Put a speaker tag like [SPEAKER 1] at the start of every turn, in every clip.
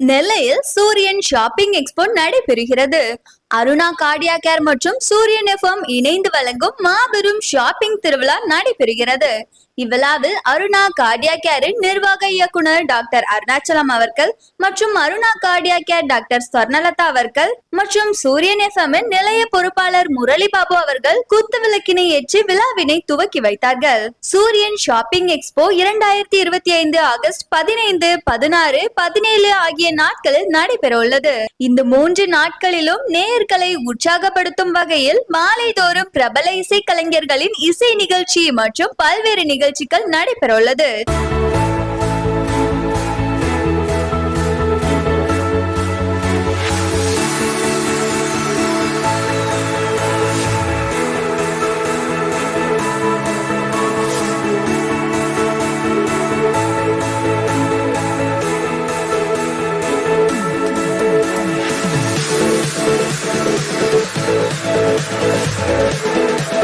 [SPEAKER 1] நெல்லையில் சூரியன் shopping expo நடைபெறுகிறது. அருணா கார்டியா கேர் மற்றும் சூரியன் எஃப்எம் இணைந்து வழங்கும் மாபெரும் ஷாப்பிங் திருவிழா நடைபெறுகிறது. இவ்விழாவில் அருணா கார்டியா கேரின் நிர்வாக இயக்குனர் டாக்டர் அருணாச்சலம் அவர்கள் மற்றும் Aruna cardia care doctor Swarnalatha அவர்கள் மற்றும் சூரியன் எஃப்எம்மின் நிலைய பொறுப்பாளர் முரளி பாபு அவர்கள் குத்து விளக்கினை ஏற்றி விழாவினை துவக்கி வைத்தார்கள். சூரியன் ஷாப்பிங் எக்ஸ்போ இரண்டாயிரத்தி இருபத்தி ஐந்து ஆகஸ்ட் பதினைந்து பதினாறு பதினேழு ஆகிய நாட்களில் நடைபெற உள்ளது. இந்த மூன்று நாட்களிலும் நேயர்களை உற்சாகப்படுத்தும் வகையில் மாலைதோறும் பிரபல இசை கலைஞர்களின் இசை நிகழ்ச்சி மற்றும் பல்வேறு நிகழ்ச்சி நிகழ்ச்சிகள் நடைபெறவுள்ளது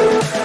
[SPEAKER 1] Thank
[SPEAKER 2] you.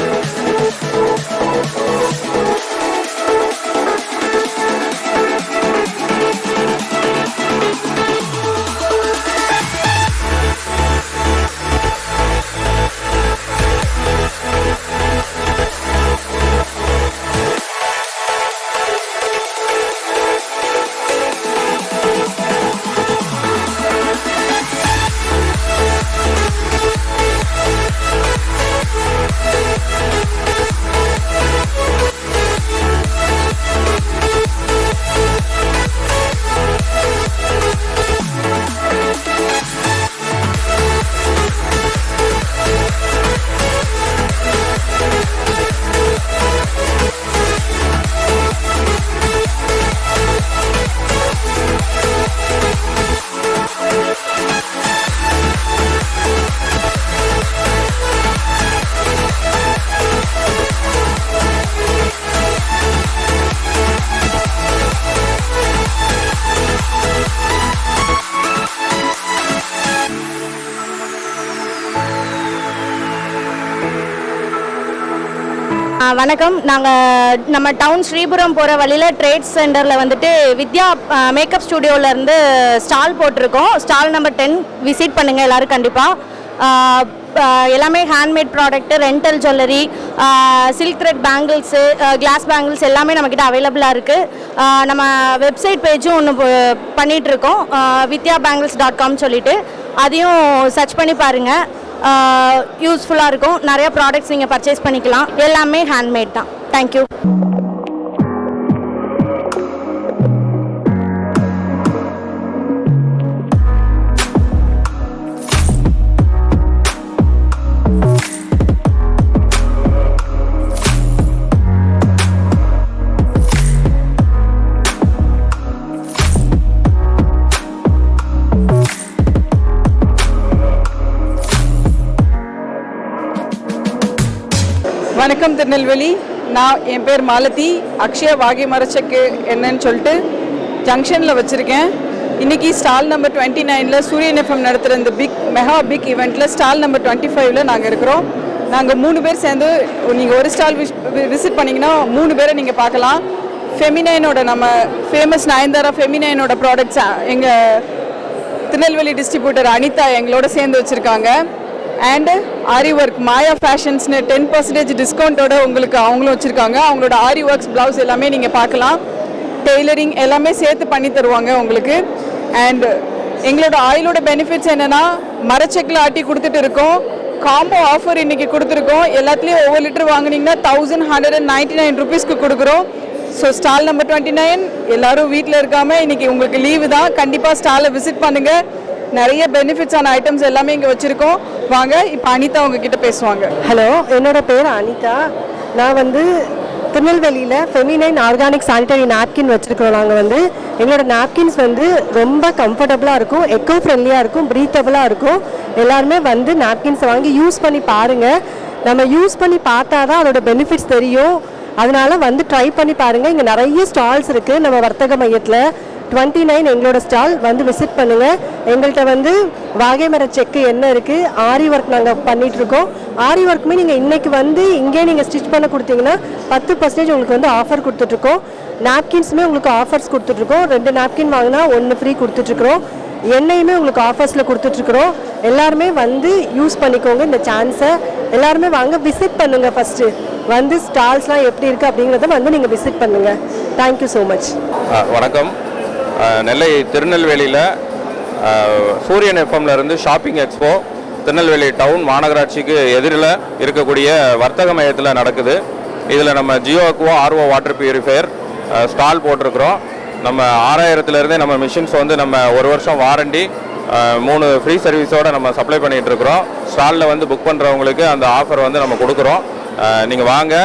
[SPEAKER 2] வணக்கம். நாங்கள் நம்ம டவுன் ஸ்ரீபுரம் போகிற வழியில் ட்ரேட் சென்டரில் வந்துட்டு வித்யா மேக்கப் ஸ்டூடியோவிலேருந்து ஸ்டால் போட்டிருக்கோம். ஸ்டால் நம்பர் டென் விசிட் பண்ணுங்கள் எல்லோரும் கண்டிப்பாக எல்லாமே handmade product rental jewellery silk thread bangles glass bangles எல்லாமே நம்மக்கிட்ட அவைலபிளாக இருக்குது நம்ம வெப்சைட் பேஜும் ஒன்று பண்ணிகிட்ருக்கோம் வித்யா பேங்கிள்ஸ் டாட் காம் சொல்லிவிட்டு அதையும் சர்ச் பண்ணி பாருங்கள் யூஸ்ஃபுல்லாக இருக்கும். நிறைய ப்ராடக்ட்ஸ் நீங்கள் பர்ச்சேஸ் பண்ணிக்கலாம். எல்லாமே ஹேண்ட்மேட் தான். தேங்க்யூ
[SPEAKER 3] திருநெல்வேலி நான் என் பேர் மாலதி அக்ஷயா வாகி மரச்சக்கு என்னன்னு சொல்லிட்டு ஜங்ஷனில் வச்சுருக்கேன். இன்றைக்கி ஸ்டால் நம்பர் டுவெண்ட்டி நைனில் சூரியன் எஃப்எம் நடத்துகிற இந்த பிக் மெகா பிக் இவெண்ட்டில் ஸ்டால் நம்பர் டுவெண்ட்டி ஃபைவ்ல நாங்கள் இருக்கிறோம். நாங்கள் மூணு பேர் சேர்ந்து நீங்கள் ஒரு ஸ்டால் விசிட் பண்ணிங்கன்னா மூணு பேரை நீங்கள் பார்க்கலாம். ஃபெமினைனோட நம்ம ஃபேமஸ் நயன்தாரா ஃபெமினைனோட ப்ராடக்ட்ஸ் எங்கள் திருநெல்வேலி டிஸ்ட்ரிபியூட்டர் அனிதா எங்களோட சேர்ந்து வச்சுருக்காங்க. அண்டு ஆரி ஒர்க் மாயா ஃபேஷன்ஸ்னு டென் பர்சன்டேஜ் டிஸ்கவுண்ட்டோட உங்களுக்கு அவங்களும் வச்சுருக்காங்க. அவங்களோட ஆரி ஒர்க்ஸ் ப்ளவுஸ் எல்லாமே நீங்கள் பார்க்கலாம். டெய்லரிங் எல்லாமே சேர்த்து பண்ணி தருவாங்க உங்களுக்கு. அண்டு எங்களோட ஆயிலோட பெனிஃபிட்ஸ் என்னென்னா மரச்செக்கில் ஆட்டி கொடுத்துட்டு இருக்கோம். காம்போ ஆஃபர் இன்னைக்கு கொடுத்துருக்கோம். எல்லாத்துலேயும் ஒவ்வொரு லிட்டர் வாங்குனீங்கன்னா thousand hundred and ninety nine ருபீஸ்க்கு கொடுக்குறோம். So stall number twenty nine எல்லோரும் வீட்டில் இருக்காமல் இன்னைக்கு உங்களுக்கு லீவு தான். கண்டிப்பாக ஸ்டாலை விசிட் பண்ணுங்கள் நிறைய பெனிஃபிட்ஸான ஐட்டம்ஸ் எல்லாமே இங்கே வச்சுருக்கோம். வாங்க இப்போ அனிதா உங்ககிட்ட பேசுவாங்க.
[SPEAKER 4] ஹலோ என்னோட பேர் அனிதா. நான் வந்து திருநெல்வேலியில் ஃபெமினைன் ஆர்கானிக் சானிடரி நாப்கின் வச்சுருக்கோம் நாங்கள் வந்து எங்களோட நாப்கின்ஸ் வந்து ரொம்ப கம்ஃபர்டபுளாக இருக்கும் எக்கோ ஃப்ரெண்ட்லியாக இருக்கும் ப்ரீத்தபுளாக இருக்கும். எல்லாருமே வந்து நாப்கின்ஸை வாங்கி யூஸ் பண்ணி பாருங்கள் நம்ம யூஸ் பண்ணி பார்த்தா தான் அதோட பெனிஃபிட்ஸ் தெரியும். அதனால வந்து ட்ரை பண்ணி பாருங்கள் இங்கே நிறைய ஸ்டால்ஸ் இருக்குது நம்ம வர்த்தக மையத்தில் டுவெண்ட்டி நைன் எங்களோட ஸ்டால் வந்து விசிட் பண்ணுங்கள் எங்கள்கிட்ட வந்து வாகை மர செக்கு என்ன இருக்குது ஆரி ஒர்க் நாங்கள் பண்ணிகிட்ருக்கோம் ஆரி ஒர்க்குமே நீங்கள் இன்னைக்கு வந்து இங்கே நீங்கள் ஸ்டிச் பண்ண கொடுத்தீங்கன்னா பத்து பர்சன்டேஜ் உங்களுக்கு வந்து ஆஃபர் கொடுத்துட்ருக்கோம் நாப்கின்ஸுமே உங்களுக்கு ஆஃபர்ஸ் கொடுத்துட்ருக்கோம் ரெண்டு நாப்கின் வாங்கினா ஒன்று ஃப்ரீ கொடுத்துட்ருக்குறோம் எண்ணெயுமே உங்களுக்கு ஆஃபர்ஸில் கொடுத்துட்ருக்குறோம் எல்லாருமே வந்து யூஸ் பண்ணிக்கோங்க இந்த சான்ஸை எல்லாருமே வாங்க விசிட் பண்ணுங்கள் ஃபஸ்ட்டு வந்து ஸ்டால்ஸ்லாம் எப்படி இருக்குது அப்படிங்கிறத வந்து நீங்கள் விசிட் பண்ணுங்கள் தேங்க்யூ ஸோ மச்
[SPEAKER 5] வணக்கம். நெல்லை திருநெல்வேலியில் சூரியன் எஃப்எம்ல இருந்து ஷாப்பிங் எக்ஸ்போ திருநெல்வேலி டவுன் மாநகராட்சிக்கு எதிரில் இருக்கக்கூடிய வர்த்தக மையத்தில் நடக்குது. இதில் நம்ம Jio aqua RO water purifier stall போட்டிருக்கிறோம். நம்ம ஆறாயிரத்துலேருந்தே நம்ம மிஷின்ஸ் வந்து நம்ம ஒரு வருஷம் வாரண்டி மூணு ஃப்ரீ சர்வீஸோடு நம்ம சப்ளை பண்ணிகிட்டு இருக்கிறோம். ஸ்டாலில் வந்து புக் பண்ணுறவங்களுக்கு அந்த ஆஃபர் வந்து நம்ம கொடுக்குறோம். நீங்கள் வாங்க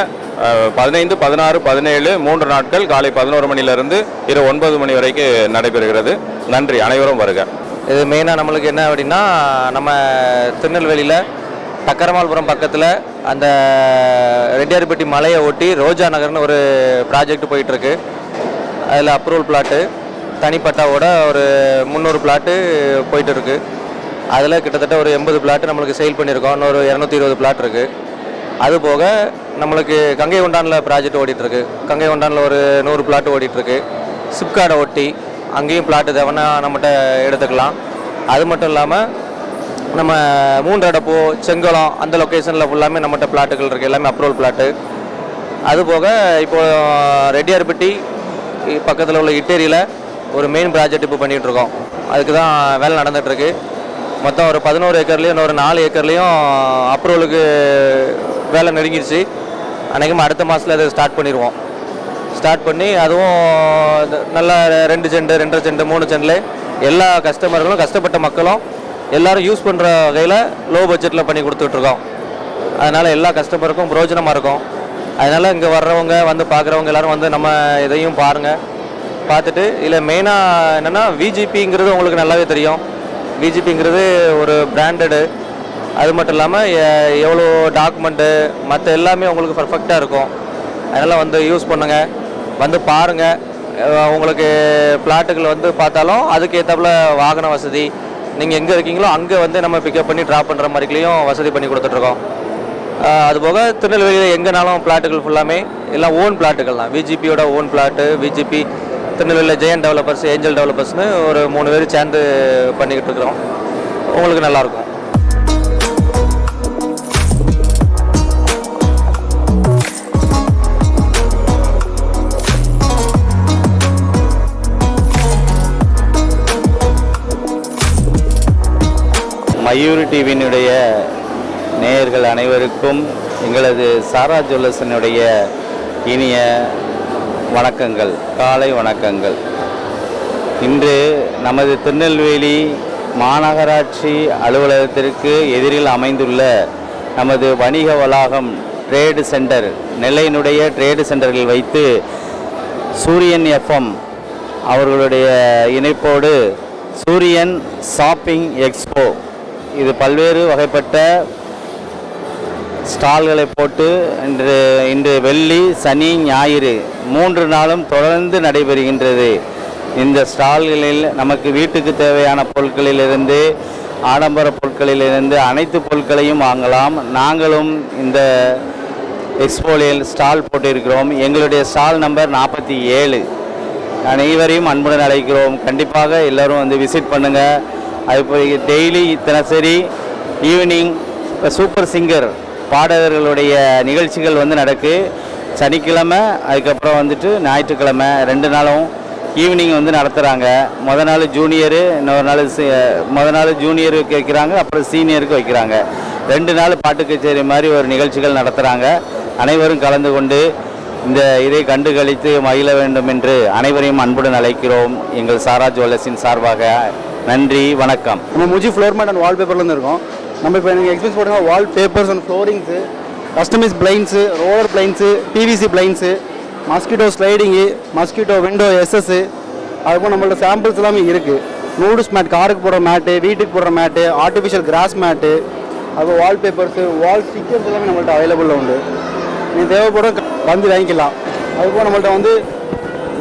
[SPEAKER 5] பதினைந்து பதினாறு பதினேழு மூன்று நாட்கள் காலை பதினோரு மணியிலிருந்து இரவு ஒன்பது மணி வரைக்கும் நடைபெறுகிறது. நன்றி அனைவரும் வருக.
[SPEAKER 6] இது மெயினாக நம்மளுக்கு என்ன அப்படின்னா நம்ம திருநெல்வேலியில் சக்கரமால்புரம் பக்கத்தில் அந்த ரெட்டியார்பட்டி மலையை ஒட்டி ரோஜா நகர்னு ஒரு ப்ராஜெக்ட் போயிட்டுருக்கு. அதில் அப்ரூவல் பிளாட்டு தனிப்பட்டாவோட ஒரு முந்நூறு பிளாட்டு போயிட்டு இருக்கு அதில் கிட்டத்தட்ட ஒரு எண்பது பிளாட்டு நம்மளுக்கு சேல் பண்ணியிருக்கோம். இன்னொரு இரநூத்தி இருபது பிளாட் இருக்குது அது போக நம்மளுக்கு கங்கை கொண்டானில் ப்ராஜெக்ட் ஓடிட்டுருக்கு. கங்கை கொண்டானில் ஒரு நூறு பிளாட் ஓடிட்டுருக்கு. சிப்காடை ஒட்டி அங்கேயும் பிளாட்டு தேவைன்னா நம்மகிட்ட எடுத்துக்கலாம். அது மட்டும் இல்லாமல் நம்ம மூன்றடப்போ செங்கலம் அந்த லொக்கேஷனில் ஃபுல்லாமே நம்மகிட்ட பிளாட்டுகள் இருக்குது எல்லாமே அப்ரூவல் பிளாட்டு அது போக இப்போ ரெட்டியார்பட்டி பக்கத்தில் உள்ள இட்டேரியில் ஒரு மெயின் ப்ராஜெக்ட் இப்போ பண்ணிகிட்ருக்கோம் அதுக்கு தான் வேலை நடந்துகிட்ருக்கு மொத்தம் ஒரு பதினோரு ஏக்கர்லேயும் இன்னொரு நாலு ஏக்கர்லேயும் அப்ரூவலுக்கு வேலை நெருங்கிடுச்சு அன்றைக்கும் அடுத்த மாதத்தில் அதை ஸ்டார்ட் பண்ணிடுவோம் ஸ்டார்ட் பண்ணி அதுவும் நல்லா நல்ல ரெண்டு செண்டு ரெண்டரை செண்டு மூணு செண்டில் எல்லா கஸ்டமர்களும் கஷ்டப்பட்ட மக்களும் எல்லாரும் யூஸ் பண்ணுற வகையில் லோ பட்ஜெட்டில் பண்ணி கொடுத்துட்ருக்கோம் அதனால் எல்லா கஸ்டமருக்கும் பிரோஜனமாக இருக்கும். அதனால் இங்கே வர்றவங்க வந்து பார்க்குறவங்க எல்லாரும் வந்து நம்ம இதையும் பாருங்கள் பார்த்துட்டு இதில் மெயினாக என்னென்னா விஜிபிங்கிறது உங்களுக்கு நல்லாவே தெரியும். விஜிபிங்கிறது ஒரு பிராண்டடு அது மட்டும் இல்லாமல் எவ்வளோ டாக்குமெண்ட்டு மற்ற எல்லாமே உங்களுக்கு பர்ஃபெக்டாக இருக்கும். அதனால் வந்து யூஸ் பண்ணுங்கள் வந்து பாருங்கள் உங்களுக்கு பிளாட்டுகள் வந்து பார்த்தாலும் அதுக்கு ஏற்றாப்புல வாகன வசதி. நீங்கள் எங்கே இருக்கீங்களோ அங்கே வந்து நம்ம பிக்கப் பண்ணி ட்ராப் பண்ணுற மாதிரிலையும் வசதி பண்ணி கொடுத்துட்ருக்கோம் அதுபோக திருநெல்வேலியில் எங்கேனாலும் பிளாட்டுகள் ஃபுல்லாமே எல்லாம் ஓன் பிளாட்டுகள் தான். விஜிபியோட ஓன் பிளாட்டு விஜிபி திருநெல்வேலியில் ஜெயன் டெவலப்பர்ஸ் ஏஞ்சல் டெவலப்பர்ஸ்னு ஒரு மூணு பேர் சேர்ந்து பண்ணிக்கிட்டு இருக்கிறோம். உங்களுக்கு நல்லாயிருக்கும்
[SPEAKER 7] மயூரி டிவியினுடைய நேயர்கள் அனைவருக்கும் எங்களது சாரா ஜுவல்லர்ஸினுடைய இனிய வணக்கங்கள் காலை வணக்கங்கள். இன்று நமது திருநெல்வேலி மாநகராட்சி அலுவலகத்திற்கு எதிரில் அமைந்துள்ள நமது வணிக வளாகம் ட்ரேடு சென்டர் நெல்லையினுடைய ட்ரேடு சென்டரில் வைத்து சூரியன் எஃப்எம் அவர்களுடைய இணைப்போடு சூரியன் ஷாப்பிங் எக்ஸ்போ இது பல்வேறு வகைப்பட்ட ஸ்டால்களை போட்டு இன்று இன்று வெள்ளி சனி ஞாயிறு மூன்று நாளும் தொடர்ந்து நடைபெறுகின்றது. இந்த ஸ்டால்களில் நமக்கு வீட்டுக்கு தேவையான பொருட்களிலிருந்து ஆடம்பர பொருட்களிலிருந்து அனைத்து பொருட்களையும் வாங்கலாம். நாங்களும் இந்த எக்ஸ்போலியில் ஸ்டால் போட்டிருக்கிறோம். எங்களுடைய ஸ்டால் நம்பர் நாற்பத்தி ஏழு. அனைவரையும் அன்புடன் அழைக்கிறோம். கண்டிப்பாக எல்லோரும் வந்து விசிட் பண்ணுங்கள் அது இப்போ டெய்லி தினசரி ஈவினிங் இப்போ சூப்பர் சிங்கர் பாடகர்களுடைய நிகழ்ச்சிகள் வந்து நடக்கு. சனிக்கிழமை அதுக்கப்புறம் வந்துட்டு ஞாயிற்றுக்கிழமை ரெண்டு நாளும் ஈவினிங் வந்து நடத்துகிறாங்க முத நாள் ஜூனியரு இன்னொரு நாள் சி- முத நாள் ஜூனியருக்கு வைக்கிறாங்க அப்புறம் சீனியருக்கு வைக்கிறாங்க. ரெண்டு நாள் பாட்டு கச்சேரி மாதிரி ஒரு நிகழ்ச்சிகள் நடத்துகிறாங்க அனைவரும் கலந்து கொண்டு இந்த இதை கண்டு கழித்து மகிழ வேண்டும் என்று அனைவரையும் அன்புடன் அழைக்கிறோம். எங்கள் சாரா ஜுவல்லர்ஸின் சார்பாக நன்றி வணக்கம்.
[SPEAKER 8] நம்ம முஜி ஃப்ளோர் மேட் அண்ட் வால்பேப்பர்லேருந்து இருக்கோம். நம்ம இப்போ நீங்கள் எக்ஸ்பீரியன்ஸ் போட்டுங்க wall papers and floorings customise blinds roller blinds PVC blinds mosquito sliding mosquito window SS அதுபோல் நம்மளோட சாம்பிள்ஸ் எல்லாமே இருக்குது நூடுல்ஸ் மேட் காருக்கு போடுற மேட்டு வீட்டுக்கு போடுற மேட்டு ஆர்டிஃபிஷியல் கிராஸ் மேட்டு அது வால் பேப்பர்ஸு வால் ஸ்டிக்கர்ஸ் எல்லாமே நம்மள்ட்ட அவைலபிளில் உண்டு. நீங்கள் தேவைப்படும் வந்து வாங்கிக்கலாம். அதுபோல் நம்மள்ட்ட வந்து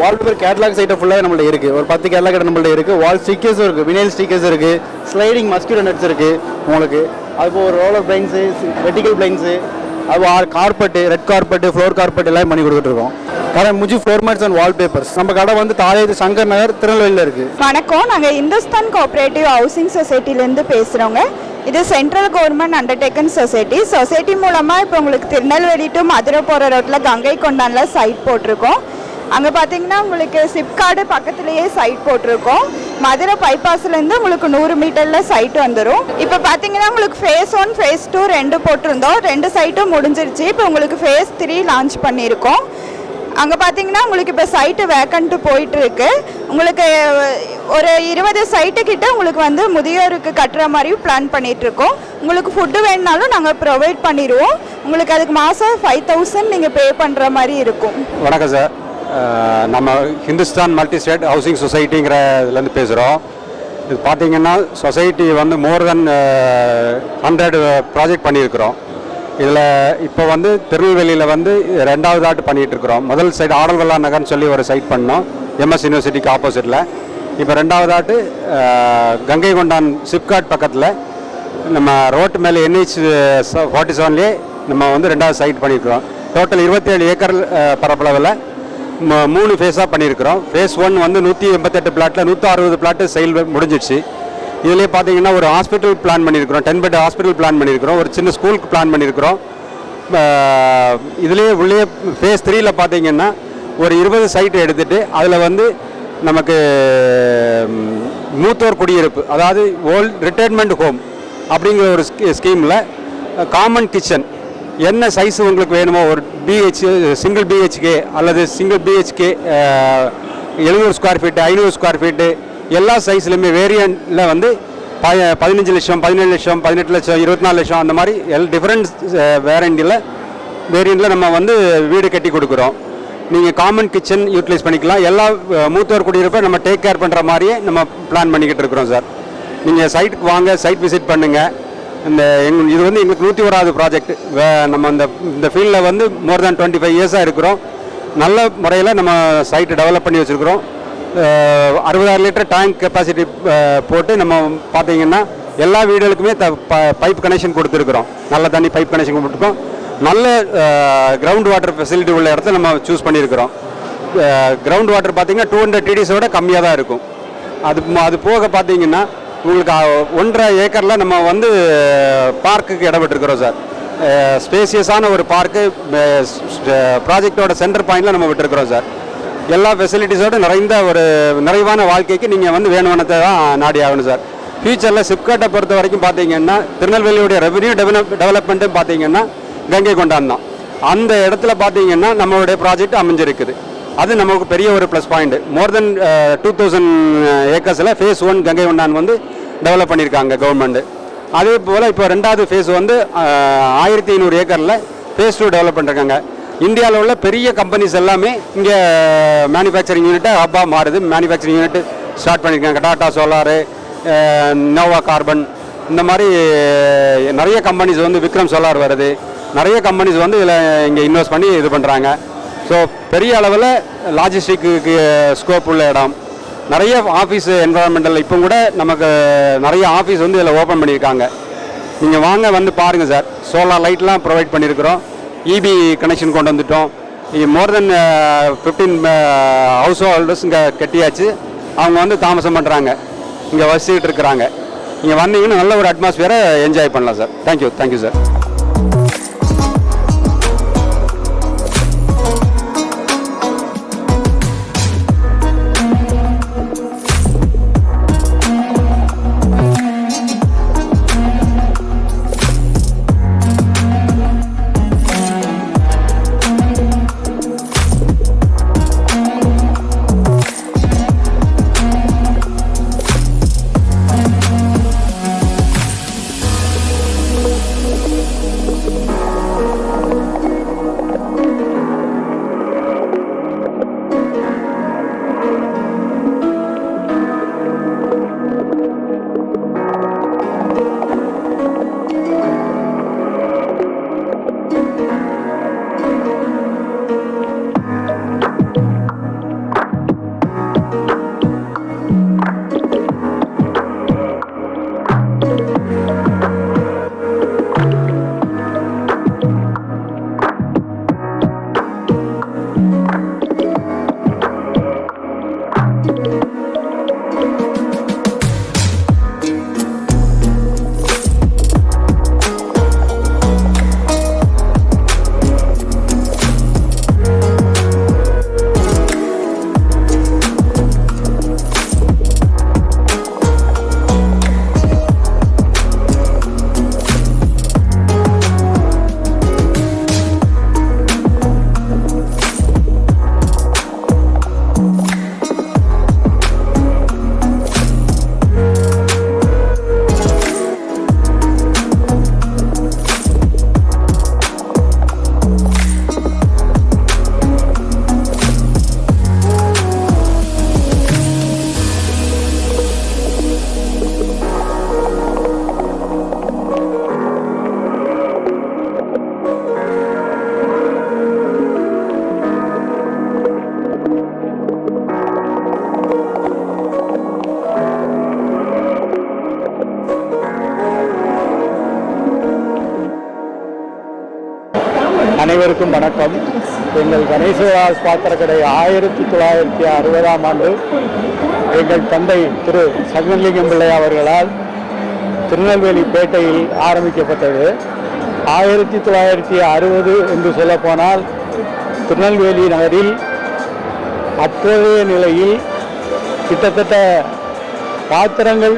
[SPEAKER 8] வால்பேப்பர் கேட்லாக் சைட்டை ஃபுல்லாக நம்மள்ட்ட இருக்குது ஒரு பத்து கேட்லாக் கிட்ட நம்மள்ட்ட இருக்குது வால் ஸ்டிக்கர்ஸும் இருக்குது வினைல் ஸ்டிக்கர்ஸ் இருக்குது ஸ்லைடிங் மஸ்கிட்டோ நெட்ஸ் இருக்குது உங்களுக்கு. அதுபோல் ஒரு ரோலர் பிளைன்ஸு வெட்டிக்கல் பிளைன்ஸு அது carpet red carpet floor carpet எல்லாம் பண்ணி கொடுத்துட்ருக்கோம் கடை Muji floor mats and wallpapers நம்ம கடை வந்து தாழையத்து சங்கர் நகர் திருநெல்வேலியில் இருக்குது
[SPEAKER 9] வணக்கம். நாங்கள் இந்துஸ்தான் கோஆப்ரேட்டிவ் ஹவுசிங் சொசைட்டிலேருந்து பேசுகிறோங்க இது central government undertaken society society மூலமாக இப்போ உங்களுக்கு திருநெல்வேலி டு மதுரை போகிற ரோட்டில் கங்கை கொண்டானில் சைட் போட்டிருக்கோம். அங்கே பார்த்தீங்கன்னா உங்களுக்கு சிப்காடு பக்கத்துலேயே சைட் போட்டிருக்கோம். மதுரை பைபாஸ்லேருந்து உங்களுக்கு நூறு மீட்டரில் சைட் வந்துடும் இப்போ பார்த்தீங்கன்னா உங்களுக்கு ஃபேஸ் ஒன் ஃபேஸ் டூ ரெண்டு போட்டிருந்தோம். ரெண்டு சைட்டும் முடிஞ்சிருச்சு. இப்போ உங்களுக்கு ஃபேஸ் த்ரீ லான்ச் பண்ணியிருக்கோம். அங்கே பார்த்தீங்கன்னா உங்களுக்கு இப்போ சைட்டு வேக்கண்ட்டு போயிட்டுருக்கு. உங்களுக்கு ஒரு இருபது சைட்டு கிட்ட உங்களுக்கு வந்து முதியோருக்கு கட்டுற மாதிரி பிளான் பண்ணிகிட்ருக்கோம் உங்களுக்கு ஃபுட்டு வேணுனாலும் நாங்கள் ப்ரொவைட் பண்ணிடுவோம் உங்களுக்கு அதுக்கு மாதம் ஃபைவ் தௌசண்ட் நீங்கள் பே பண்ணுற மாதிரி இருக்கும்.
[SPEAKER 5] வணக்கம் சார் நம்ம ஹிந்துஸ்தான் மல்டி ஸ்டேட் ஹவுசிங் சொசைட்டிங்கிற இதுலேருந்து பேசுகிறோம் இது பார்த்தீங்கன்னா சொசைட்டி வந்து மோர் தென் ஹண்ட்ரட் ப்ராஜெக்ட் பண்ணியிருக்கிறோம். இதில் இப்போ வந்து திருநெல்வேலியில் வந்து ரெண்டாவது ஆட்டு பண்ணிகிட்டு இருக்கிறோம் முதல் சைடு ஆடல்வல்லா நகர்னு சொல்லி ஒரு சைட் பண்ணோம். எம்எஸ் யூனிவர்சிட்டிக்கு ஆப்போசிட்டில் இப்போ ரெண்டாவது ஆட்டு கங்கை கொண்டான் சிப்காட் பக்கத்தில் நம்ம ரோட்டு மேலே என்ஹெச் ஃபார்ட்டி செவன்லேயே நம்ம வந்து ரெண்டாவது சைட் பண்ணியிருக்கிறோம். டோட்டல் இருபத்தேழு ஏக்கர் பரப்பளவில் மூணு ஃபேஸாக பண்ணியிருக்கிறோம். ஃபேஸ் ஒன் வந்து நூற்றி எண்பத்தெட்டு பிளாட்டில் நூற்றி அறுபது பிளாட்டு செயல் முடிஞ்சிடுச்சு. இதுலேயே பார்த்தீங்கன்னா ஒரு ஹாஸ்பிட்டல் பிளான் பண்ணியிருக்கிறோம். டென் பெட் ஹாஸ்பிட்டல் பிளான் பண்ணியிருக்கிறோம். ஒரு சின்ன ஸ்கூலுக்கு பிளான் பண்ணியிருக்கிறோம். இதுலேயே உள்ளே ஃபேஸ் த்ரீயில் பார்த்தீங்கன்னா ஒரு இருபது சைட் எடுத்துகிட்டு அதில் வந்து நமக்கு மூத்தோர் குடியிருப்பு அதாவது ஓல்ட் ரிட்டையர்மெண்ட் ஹோம் அப்படிங்கிற ஒரு ஸ்கீமில் காமன் கிச்சன் என்ன சைஸ் உங்களுக்கு வேணுமோ ஒரு பிஹெச் சிங்கிள் பிஹெச்கே அல்லது சிங்கிள் பிஹெச்கே எழுநூறு ஸ்கொயர் ஃபீட்டு ஐநூறு ஸ்கொயர் ஃபீட்டு எல்லா சைஸ்லையுமே வேரியண்ட்டில் வந்து ப பதினஞ்சு லட்சம் பதினேழு லட்சம் பதினெட்டு லட்சம் இருபத்தி நாலு லட்சம் அந்த மாதிரி எல் டிஃப்ரெண்ட் வேரண்டியில் வேரியண்ட்டில் நம்ம வந்து வீடு கட்டி கொடுக்குறோம். நீங்கள் காமன் கிச்சன் யூட்டிலைஸ் பண்ணிக்கலாம். எல்லா மூத்தவர் மூத்தோர் குடியிருப்பை நம்ம டேக் கேர் பண்ணுற மாதிரியே நம்ம பிளான் பண்ணிக்கிட்டு இருக்கிறோம் சார் நீங்கள் சைட்டுக்கு வாங்க சைட் விசிட் பண்ணுங்கள் இந்த எங் இது வந்து எங்களுக்கு நூற்றி ஓராவது ப்ராஜெக்ட் நம்ம இந்த இந்த ஃபீல்டில் வந்து மோர் தேன் டுவெண்ட்டி ஃபைவ் இயர்ஸாக இருக்கிறோம். நல்ல முறையில் நம்ம சைட்டு டெவலப் பண்ணி வச்சுருக்கிறோம். அறுபதாயிரம் லிட்டர் டேங்க் கெப்பாசிட்டி போட்டு நம்ம பார்த்தீங்கன்னா எல்லா வீடுகளுக்குமே த பைப் கனெக்ஷன் கொடுத்துருக்குறோம். நல்ல தண்ணி பைப் கனெக்ஷன் கொடுத்துருக்கோம். நல்ல கிரவுண்ட் வாட்டர் ஃபெசிலிட்டி உள்ள இடத்த நம்ம சூஸ் பண்ணியிருக்கிறோம். கிரவுண்ட் வாட்டர் பார்த்தீங்கன்னா டூ ஹண்ட்ரட் டிடிஸோட கம்மியாக தான் இருக்கும். அது அது போக பார்த்தீங்கன்னா உங்களுக்கு ஒன்றரை ஏக்கரில் நம்ம வந்து பார்க்குக்கு இடப்பட்டிருக்கிறோம் சார். ஸ்பேசியஸான ஒரு பார்க்கு ப்ராஜெக்டோட சென்டர் பாயிண்டில் நம்ம விட்டுருக்குறோம் சார். எல்லா ஃபெசிலிட்டிஸோட நிறைந்த ஒரு நிறைவான வாழ்க்கைக்கு நீங்கள் வந்து வேணுமானத்தை தான் நாடி ஆகணும் சார். ஃபியூச்சரில் சிப்காட்டை பொறுத்த வரைக்கும் பார்த்தீங்கன்னா திருநெல்வேலியுடைய ரெவன்யூ டெவலப் டெவலப்மெண்ட்டும் பார்த்தீங்கன்னா கங்கை கொண்டான் அந்த இடத்துல பார்த்தீங்கன்னா நம்மளுடைய ப்ராஜெக்ட் அமைஞ்சிருக்குது. அது நமக்கு பெரிய ஒரு plus point more than two thousand ஏக்கர்ஸில் phase one Ganga ஒண்டான் வந்து டெவலப் பண்ணியிருக்காங்க கவர்மெண்ட்டு அதே போல் இப்போ ரெண்டாவது ஃபேஸ் வந்து uh, ஆயிரத்தி ஐநூறு ஏக்கரில் ஃபேஸ் டூ டெவலப் பண்ணிருக்காங்க. இந்தியாவில் உள்ள பெரிய கம்பெனிஸ் எல்லாமே இங்கே மேனுஃபேக்சரிங் யூனிட்டை ஹப்பாக மாறுது. மேனுஃபேக்சரிங் யூனிட் ஸ்டார்ட் பண்ணியிருக்காங்க டாடா சோலாரு நோவா கார்பன் இந்த மாதிரி uh, நிறைய கம்பெனிஸ் வந்து விக்ரம் சோலார் வருது. நிறைய கம்பெனிஸ் வந்து இதில் இங்கே இன்வெஸ்ட் பண்ணி இது பண்ணுறாங்க ஸோ பெரிய அளவில் லாஜிஸ்டிக்கு ஸ்கோப் உள்ள இடம். நிறைய ஆஃபீஸ் என்வரான்மெண்டல் இப்போ கூட நமக்கு நிறைய ஆஃபீஸ் வந்து இதில் ஓப்பன் பண்ணியிருக்காங்க. நீங்கள் வாங்க வந்து பாருங்கள் சார் சோலார் லைட்லாம் ப்ரொவைட் பண்ணியிருக்கிறோம் இபி கனெக்ஷன் கொண்டு வந்துட்டோம். More than fifteen house holders இங்கே கட்டியாச்சு. அவங்க வந்து தாமசம் பண்ணுறாங்க இங்கே வசிக்கிட்டு இருக்கிறாங்க. இங்கே வந்தீங்கன்னா நல்ல ஒரு அட்மாஸ்பியரை என்ஜாய் பண்ணலாம் sir thank you thank you sir
[SPEAKER 10] அனைவருக்கும் வணக்கம். எங்கள் கணேசதாஸ் பாத்திரக்கடை ஆயிரத்தி தொள்ளாயிரத்தி அறுபதாம் ஆண்டு எங்கள் தந்தை திரு சங்கலிங்கம் பிள்ளை அவர்களால் திருநெல்வேலி பேட்டையில் ஆரம்பிக்கப்பட்டது. ஆயிரத்தி தொள்ளாயிரத்தி அறுபது என்று சொல்லப்போனால் திருநெல்வேலி நகரில் அப்போதைய நிலையில் கிட்டத்தட்ட பாத்திரங்கள்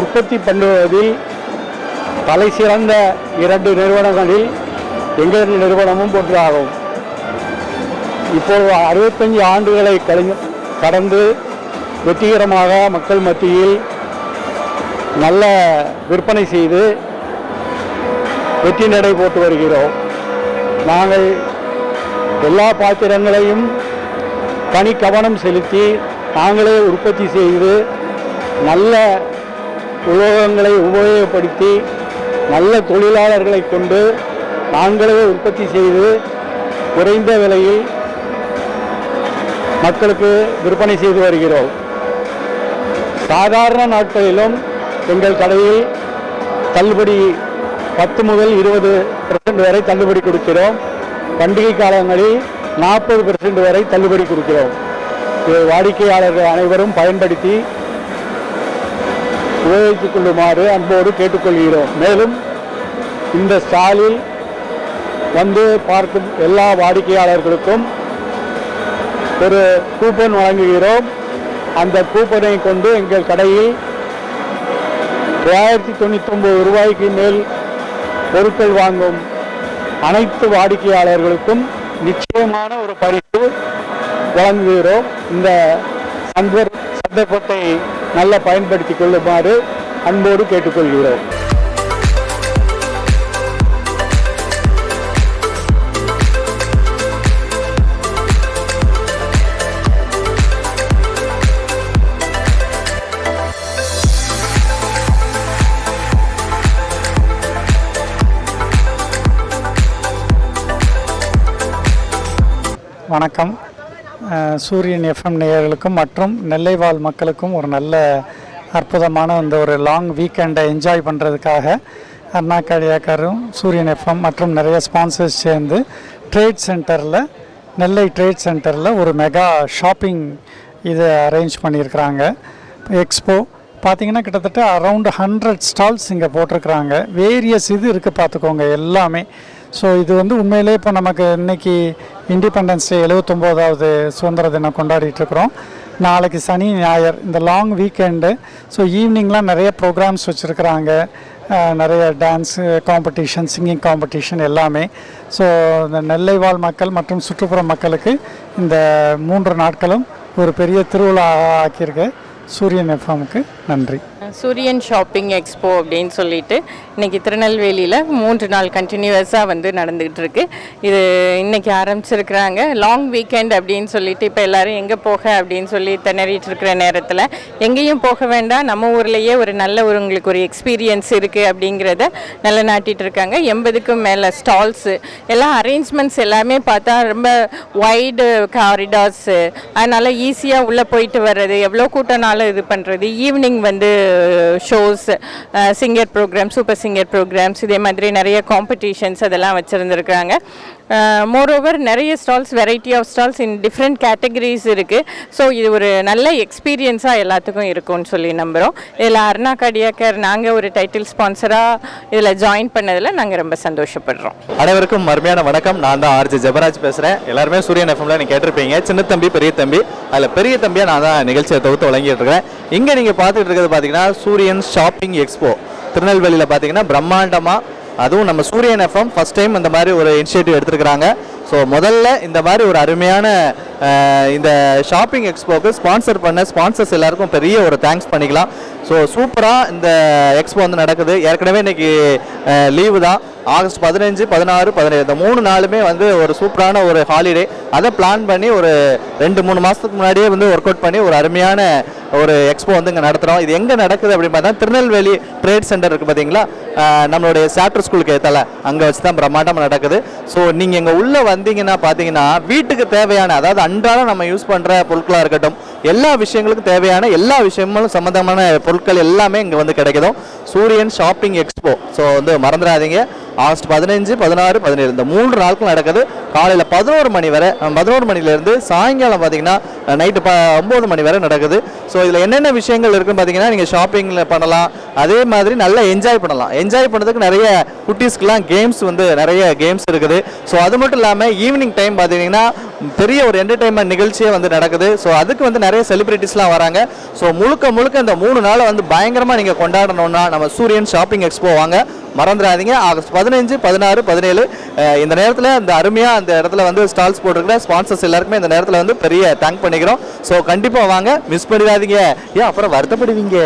[SPEAKER 10] உற்பத்தி பண்ணுவதில் தலை சிறந்த இரண்டு நிறுவனங்களில் எங்கள் நிறுவனமும் ஒன்றாகும். இப்போது அறுபத்தஞ்சு ஆண்டுகளை கழிஞ்ச கடந்து வெற்றிகரமாக மக்கள் மத்தியில் நல்ல விற்பனை செய்து வெற்றி நடை போட்டு வருகிறோம். நாங்கள் எல்லா பாத்திரங்களையும் தனி கவனம் செலுத்தி நாங்களே உற்பத்தி செய்து நல்ல உலோகங்களை உபயோகப்படுத்தி நல்ல தொழிலாளர்களை கொண்டு நாங்களே உற்பத்தி செய்து குறைந்த விலையில் மக்களுக்கு விற்பனை செய்து வருகிறோம். சாதாரண நாட்களிலும் எங்கள் கடையில் தள்ளுபடி பத்து முதல் இருபது பெர்சன்ட் வரை தள்ளுபடி கொடுக்கிறோம். பண்டிகை காலங்களில் நாற்பது பெர்சன்ட் வரை தள்ளுபடி கொடுக்கிறோம். இதை வாடிக்கையாளர்கள் அனைவரும் பயன்படுத்தி உபயோகித்துக் கொள்ளுமாறு அன்போடு கேட்டுக்கொள்கிறோம். மேலும் இந்த ஸ்டாலில் வந்து பார்க்கும் எல்லா வாடிக்கையாளர்களுக்கும் ஒரு கூப்பன் வழங்குகிறோம். அந்த கூப்பனை கொண்டு எங்கள் கடையில் தொள்ளாயிரத்தி தொண்ணூற்றி ஒன்பது ரூபாய்க்கு மேல் பொருட்கள் வாங்கும் அனைத்து வாடிக்கையாளர்களுக்கும் நிச்சயமான ஒரு பரிசு வழங்குகிறோம். இந்த சந்தர் சந்தர்ப்பத்தை நல்ல பயன்படுத்திக் கொள்ளுமாறு அன்போடு கேட்டுக்கொள்கிறோம்.
[SPEAKER 11] வணக்கம். சூரியன் எஃப்எம் நேயர்களுக்கும் மற்றும் நெல்லை வாழ் மக்களுக்கும் ஒரு நல்ல அற்புதமான இந்த ஒரு லாங் வீக்கெண்டை என்ஜாய் பண்ணுறதுக்காக அர்ணாகடியாக்காரும் சூரியன் எஃப்எம் மற்றும் நிறைய ஸ்பான்சர்ஸ் சேர்ந்து ட்ரேட் சென்டரில் நெல்லை ட்ரேட் சென்டரில் ஒரு மெகா ஷாப்பிங் இதை அரேஞ்ச் பண்ணியிருக்கிறாங்க. எக்ஸ்போ பார்த்தீங்கன்னா கிட்டத்தட்ட அரவுண்ட் ஹண்ட்ரட் ஸ்டால்ஸ் இங்கே போட்டிருக்கிறாங்க. வேரியஸ் இது இருக்குது பார்த்துக்கோங்க எல்லாமே. ஸோ இது வந்து உண்மையிலே இப்போ நமக்கு இன்னைக்கு இண்டிபெண்டன்ஸ் டே எழுபத்தொம்போதாவது சுதந்திர தினம் கொண்டாடிட்டு இருக்கிறோம் நாளைக்கு சனி ஞாயிறு இந்த லாங் வீக்கெண்டு ஸோ ஈவினிங்லாம் நிறைய ப்ரோக்ராம்ஸ் வச்சுருக்குறாங்க. நிறைய டான்ஸ் காம்படிஷன் சிங்கிங் காம்படிஷன் எல்லாமே. ஸோ இந்த நெல்லை வாழ் மக்கள் மற்றும் சுற்றுப்புற மக்களுக்கு இந்த மூன்று நாட்களும் ஒரு பெரிய திருவிழா ஆக்கியிருக்க சூரியன் எஃப்எம்க்கு நன்றி.
[SPEAKER 12] சூரியன் ஷாப்பிங் எக்ஸ்போ அப்படின்னு சொல்லிட்டு இன்றைக்கி திருநெல்வேலியில் மூன்று நாள் கண்டினியூவஸாக வந்து நடந்துகிட்டு இருக்கு. இது இன்றைக்கி ஆரம்பிச்சிருக்கிறாங்க. லாங் வீக்கெண்ட் அப்படின்னு சொல்லிட்டு இப்போ எல்லோரும் எங்கே போக அப்படின்னு சொல்லி திணறிட்டு இருக்கிற நேரத்தில் எங்கேயும் போக வேண்டாம். நம்ம ஊர்லேயே ஒரு நல்ல ஒரு உங்களுக்கு ஒரு எக்ஸ்பீரியன்ஸ் இருக்குது அப்படிங்கிறத நல்லா நாட்டிகிட்டு இருக்காங்க. எண்பதுக்கும் மேலே ஸ்டால்ஸு எல்லாம் அரேஞ்ச்மெண்ட்ஸ் எல்லாமே பார்த்தா ரொம்ப வைடு காரிடார்ஸு அதனால் ஈஸியாக உள்ளே போயிட்டு வர்றது எவ்வளோ கூட்டம்னாலும் இது பண்ணுறது ஈவினிங் வந்து shows singer programme super singer programmes இதே மாதிரி நிறைய காம்படிஷன்ஸ் அதெல்லாம் வச்சுருந்துருக்காங்க மோரோவர் நிறைய stalls variety of stalls in different categories இருக்குது ஸோ இது ஒரு நல்ல எக்ஸ்பீரியன்ஸாக எல்லாத்துக்கும் இருக்கும்னு சொல்லி நம்புகிறோம் இதில் அருணா கடியாக்கர் நாங்கள் ஒரு டைட்டில் ஸ்பான்சராக இதில் ஜாயின் பண்ணதில் நாங்கள் ரொம்ப சந்தோஷப்படுறோம்.
[SPEAKER 13] அனைவருக்கும் அருமையான வணக்கம். நான் தான் ஆர்ஜி ஜபராஜ் பேசுகிறேன் எல்லாருமே சூரியன் எஃப்எம்ல நீங்கள் கேட்டிருப்பீங்க. சின்ன தம்பி பெரிய தம்பி அதில் பெரிய தம்பியாக நான் தான் நிகழ்ச்சியை தொகுத்து வழங்கிட்டு இருக்கிறேன். இங்கே நீங்கள் பார்த்துட்டு இருக்கிறது பார்த்தீங்கன்னா சூரியன் ஷாப்பிங் எக்ஸ்போ திருநெல்வேலியில் பார்த்தீங்கன்னா பிரம்மாண்டமாக அதுவும் நம்ம சூரியன் எஃப்எம் ஃபர்ஸ்ட் டைம் இந்த மாதிரி ஒரு இனிஷியேட்டிவ் எடுத்திருக்கிறாங்க. ஸோ முதல்ல இந்த மாதிரி ஒரு அருமையான இந்த ஷாப்பிங் எக்ஸ்போக்கு ஸ்பான்சர் பண்ண ஸ்பான்சர்ஸ் எல்லாருக்கும் பெரிய ஒரு தேங்க்ஸ் பண்ணிக்கலாம். ஸோ சூப்பராக இந்த எக்ஸ்போ வந்து நடக்குது. ஏற்கனவே இன்னைக்கு லீவு தான். ஆகஸ்ட் பதினஞ்சு பதினாறு பதினேழு இந்த மூணு நாளுமே வந்து ஒரு சூப்பரான ஒரு ஹாலிடே அதை பிளான் பண்ணி ஒரு ரெண்டு மூணு மாதத்துக்கு முன்னாடியே வந்து ஒர்க் அவுட் பண்ணி ஒரு அருமையான ஒரு எக்ஸ்போ வந்து இங்கே நடத்துகிறோம் இது எங்கே நடக்குது அப்படின்னு பார்த்தா திருநெல்வேலி ட்ரேட் சென்டர் இருக்குது பார்த்தீங்களா நம்மளுடைய சாப்டர் ஸ்கூலுக்கு ஏற்றால அங்கே வச்சு தான் பிரம்மாண்டமாக நடக்குது. ஸோ நீங்கள் இங்கே உள்ளே வந்தீங்கன்னா பார்த்தீங்கன்னா வீட்டுக்கு தேவையான அதாவது அன்றாடம் நம்ம யூஸ் பண்ணுற பொருட்களாக இருக்கட்டும் எல்லா விஷயங்களுக்கும் தேவையான எல்லா விஷயங்களும் சம்மந்தமான பொருட்கள் எல்லாமே இங்கே வந்து கிடைக்கிதும். சூரியன் ஷாப்பிங் எக்ஸ்போ. ஸோ வந்து மறந்துடாதீங்க. ஆகஸ்ட் பதினஞ்சு பதினாறு பதினேழு. இந்த மூன்று நாட்கள் நடக்குது. காலையில் பதினோரு மணி வரை பதினோரு மணிலேருந்து சாயங்காலம் பார்த்தீங்கன்னா நைட்டு ப ஒம்பது மணி வரை நடக்குது. ஸோ இதில் என்னென்ன விஷயங்கள் இருக்குன்னு பார்த்தீங்கன்னா நீங்கள் ஷாப்பிங்கில் பண்ணலாம். அதே மாதிரி நல்லா என்ஜாய் பண்ணலாம். என்ஜாய் பண்ணுறதுக்கு நிறைய குட்டீஸ்க்குலாம் கேம்ஸ் வந்து நிறைய கேம்ஸ் இருக்குது. ஸோ அது மட்டும் இல்லாமல் ஈவினிங் டைம் பார்த்தீங்கன்னா பெரிய ஒரு என்டர்டைன்மெண்ட் நிகழ்ச்சியே வந்து நடக்குது. ஸோ அதுக்கு வந்து நிறைய செலிபிரிட்டிஸ்லாம் வராங்க. ஸோ முழுக்க முழுக்க இந்த மூணு நாளை வந்து பயங்கரமாக நீங்கள் கொண்டாடணும்னா நம்ம சூரியன் ஷாப்பிங் எக்ஸ்போ வாங்க. மறந்துடாதீங்க. ஆகஸ்ட் பதினஞ்சு பதினாறு பதினேழு இந்த நேரத்தில் இந்த அருமையாக அந்த இடத்துல வந்து ஸ்டால்ஸ் போட்டிருக்கிற ஸ்பான்சர்ஸ் எல்லாருக்குமே இந்த நேரத்தில் வந்து பெரிய தேங்க் பண்ணிக்கிறோம். ஸோ கண்டிப்பாக வாங்க. மிஸ் பண்ணிடாதீங்க. ஏன் அப்புறம் வருத்தப்படுவீங்க?